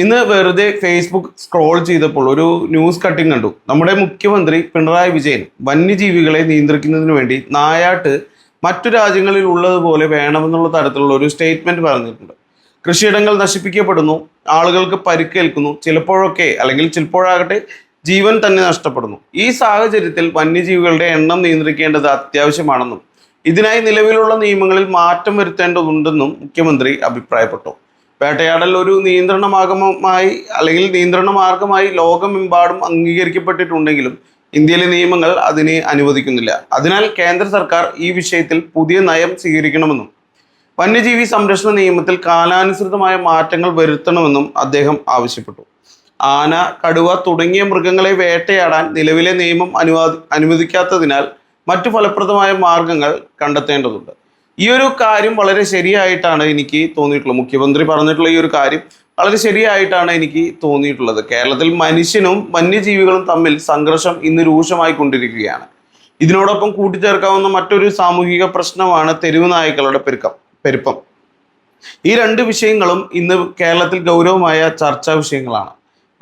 ഇന്ന് വെറുതെ Facebook scroll ചെയ്തപ്പോൾ ഒരു ന്യൂസ് കട്ടിംഗ് കണ്ടു. നമ്മുടെ മുഖ്യമന്ത്രി പിണറായി വിജയൻ വന്യജീവികളെ നിയന്ത്രിക്കുന്നതിന് വേണ്ടി നായാട്ട് മറ്റു രാജ്യങ്ങളിൽ ഉള്ളതുപോലെ വേണമെന്നുള്ള തരത്തിലുള്ള ഒരു സ്റ്റേറ്റ്മെന്റ് പറഞ്ഞിട്ടുണ്ട്. കൃഷിയിടങ്ങൾ നശിപ്പിക്കപ്പെടുന്നു ആളുകൾക്ക് പരിക്കേൽക്കുന്നു ചിലപ്പോഴൊക്കെ അല്ലെങ്കിൽ ചിലപ്പോഴാകട്ടെ ജീവൻ തന്നെ നഷ്ടപ്പെടുന്നു. ഈ സാഹചര്യത്തിൽ വന്യജീവികളുടെ എണ്ണം നിയന്ത്രിക്കേണ്ടത് അത്യാവശ്യമാണെന്നും ഇതിനായി നിലവിലുള്ള നിയമങ്ങളിൽ മാറ്റം വരുത്തേണ്ടതുണ്ടെന്നും മുഖ്യമന്ത്രി അഭിപ്രായപ്പെട്ടു. വേട്ടയാടൽ ഒരു നിയന്ത്രണ മാർഗമായി അല്ലെങ്കിൽ നിയന്ത്രണ മാർഗമായി ലോകമെമ്പാടും അംഗീകരിക്കപ്പെട്ടിട്ടുണ്ടെങ്കിലും ഇന്ത്യയിലെ നിയമങ്ങൾ അതിനെ അനുവദിക്കുന്നില്ല. അതിനാൽ കേന്ദ്ര സർക്കാർ ഈ വിഷയത്തിൽ പുതിയ നയം സ്വീകരിക്കണമെന്നും വന്യജീവി സംരക്ഷണ നിയമത്തിൽ കാലാനുസൃതമായ മാറ്റങ്ങൾ വരുത്തണമെന്നും അദ്ദേഹം ആവശ്യപ്പെട്ടു. ആന കടുവ തുടങ്ങിയ മൃഗങ്ങളെ വേട്ടയാടാൻ നിലവിലെ നിയമം അനുവാദി അനുവദിക്കാത്തതിനാൽ മറ്റു ഫലപ്രദമായ മാർഗങ്ങൾ കണ്ടെത്തേണ്ടതുണ്ട്. ഈ ഒരു കാര്യം വളരെ ശരിയായിട്ടാണ് എനിക്ക് തോന്നിയിട്ടുള്ളത്. മുഖ്യമന്ത്രി പറഞ്ഞിട്ടുള്ള ഈ ഒരു കാര്യം വളരെ ശരിയായിട്ടാണ് എനിക്ക് തോന്നിയിട്ടുള്ളത്. കേരളത്തിൽ മനുഷ്യനും വന്യജീവികളും തമ്മിൽ സംഘർഷം ഇന്ന് രൂക്ഷമായി കൊണ്ടിരിക്കുകയാണ്. ഇതിനോടൊപ്പം കൂട്ടിച്ചേർക്കാവുന്ന മറ്റൊരു സാമൂഹിക പ്രശ്നമാണ് തെരുവ് നായ്ക്കളുടെ പെരുക്കം പെരുപ്പം. ഈ രണ്ട് വിഷയങ്ങളും ഇന്ന് കേരളത്തിൽ ഗൗരവമായ ചർച്ചാ വിഷയങ്ങളാണ്.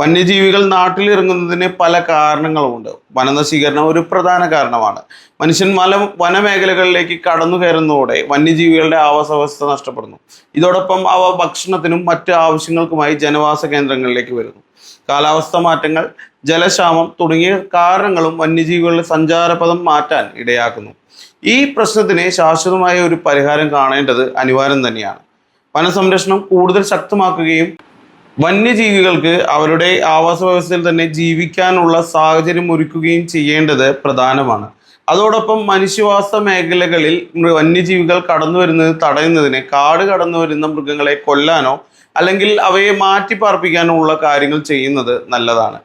വന്യജീവികൾ നാട്ടിലിറങ്ങുന്നതിന് പല കാരണങ്ങളുമുണ്ട്. വനനശീകരണം ഒരു പ്രധാന കാരണമാണ്. മനുഷ്യൻ മല വനമേഖലകളിലേക്ക് കടന്നു കയറുന്നതോടെ വന്യജീവികളുടെ ആവാസവ്യവസ്ഥ നഷ്ടപ്പെടുന്നു. ഇതോടൊപ്പം അവ ഭക്ഷണത്തിനും മറ്റ് ആവശ്യങ്ങൾക്കുമായി ജനവാസ കേന്ദ്രങ്ങളിലേക്ക് വരുന്നു. കാലാവസ്ഥ മാറ്റങ്ങൾ ജലക്ഷാമം തുടങ്ങിയ കാരണങ്ങളും വന്യജീവികളുടെ സഞ്ചാരപഥം മാറ്റാൻ ഇടയാക്കുന്നു. ഈ പ്രശ്നത്തിന് ശാശ്വതമായ ഒരു പരിഹാരം കാണേണ്ടത് അനിവാര്യം തന്നെയാണ്. വനസംരക്ഷണം കൂടുതൽ ശക്തമാക്കുകയും വന്യജീവികൾക്ക് അവരുടെ ആവാസ വ്യവസ്ഥയിൽ തന്നെ ജീവിക്കാനുള്ള സാഹചര്യം ഒരുക്കുകയും ചെയ്യേണ്ടത് പ്രധാനമാണ്. അതോടൊപ്പം മനുഷ്യവാസ മേഖലകളിൽ വന്യജീവികൾ കടന്നു വരുന്നത് തടയുന്നതിന് കാട് കടന്നു വരുന്ന മൃഗങ്ങളെ കൊല്ലാനോ അല്ലെങ്കിൽ അവയെ മാറ്റി പാർപ്പിക്കാനോ ഉള്ള കാര്യങ്ങൾ ചെയ്യുന്നത് നല്ലതാണ്.